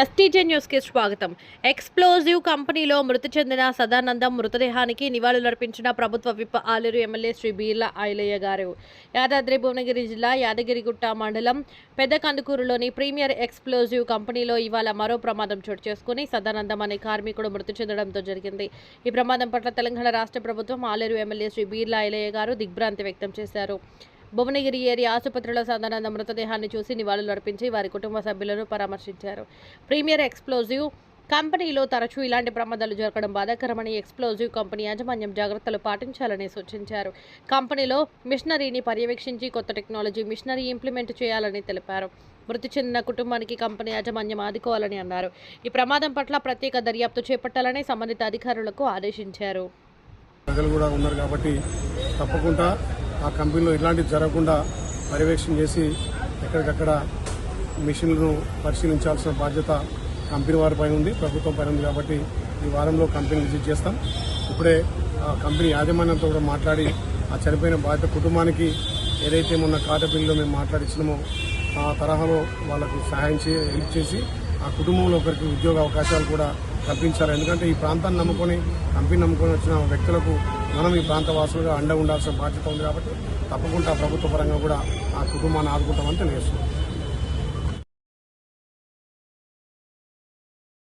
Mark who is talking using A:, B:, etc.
A: STJ న్యూస్కి స్వాగతం. Explosive కంపెనీలో మృతి చెందిన సదానందం మృతదేహానికి నివాళులర్పించిన ప్రభుత్వ విప్ ఆలేరు ఎమ్మెల్యే శ్రీ బీర్ల ఆయలయ్య గారు. యాదాద్రి భువనగిరి జిల్లా యాదగిరిగుట్ట మండలం పెద్ద కందుకూరులోని ప్రీమియర్ ఎక్స్ప్లోజివ్ కంపెనీలో ఇవాళ మరో ప్రమాదం చోటు చేసుకుని సదానందం అనే కార్మికుడు మృతి చెందడంతో జరిగింది. ఈ ప్రమాదం పట్ల తెలంగాణ రాష్ట్ర ప్రభుత్వం ఆలేరు ఎమ్మెల్యే శ్రీ బీర్ల ఆయలయ్య గారు దిగ్భ్రాంతి వ్యక్తం చేశారు. భువనగిరి ఏరియా ఆసుపత్రిలో సదానంద మృతదేహాన్ని చూసి నివాళులు అర్పించి వారి కుటుంబ సభ్యులను పరామర్శించారు. ప్రీమియర్ ఎక్స్ప్లోజివ్ కంపెనీలో తరచూ ఇలాంటి ప్రమాదాలు జరగడం బాధాకరమని ఎక్స్ప్లోజివ్ కంపెనీ యాజమాన్యం జాగ్రత్తలు పాటించాలని సూచించారు. కంపెనీలో మిషనరీని పర్యవేక్షించి కొత్త టెక్నాలజీ మిషనరీ ఇంప్లిమెంట్ చేయాలని తెలిపారు. మృతి చెందిన కుటుంబానికి కంపెనీ యాజమాన్యం ఆదుకోవాలని అన్నారు. ఈ ప్రమాదం పట్ల ప్రత్యేక దర్యాప్తు చేపట్టాలని సంబంధిత అధికారులకు ఆదేశించారు.
B: ప్రజలు కూడా ఉన్నారు కాబట్టి తప్పకుండా ఆ కంపెనీలో ఇలాంటివి జరగకుండా పర్యవేక్షణ చేసి ఎక్కడికక్కడ మిషన్లను పరిశీలించాల్సిన బాధ్యత కంపెనీ వారి పైన ఉంది ప్రభుత్వం పైన ఉంది కాబట్టి ఈ వారంలో కంపెనీ విజిట్ చేస్తాం. ఇప్పుడే ఆ కంపెనీ యాజమాన్యంతో కూడా మాట్లాడి ఆ చనిపోయిన బాధ్యత కుటుంబానికి ఏదైతే మొన్న కాట బిల్లులో మేము మాట్లాడించినామో ఆ తరహాలో వాళ్ళకు సహాయం చే హెల్ప్ చేసి ఆ కుటుంబంలో ఒకరికి ఉద్యోగ అవకాశాలు కూడా కల్పించారు. ఎందుకంటే ఈ ప్రాంతాన్ని నమ్ముకొని కంపెనీ నమ్ముకొని వచ్చిన వ్యక్తులకు మనం ఈ ప్రాంత వాసులుగా అండ ఉండాల్సిన బాధ్యత ఉంది కాబట్టి తప్పకుండా ప్రభుత్వ పరంగా కూడా ఆ కుటుంబాన్ని ఆదుకుంటామని తెలియజేస్తున్నాం.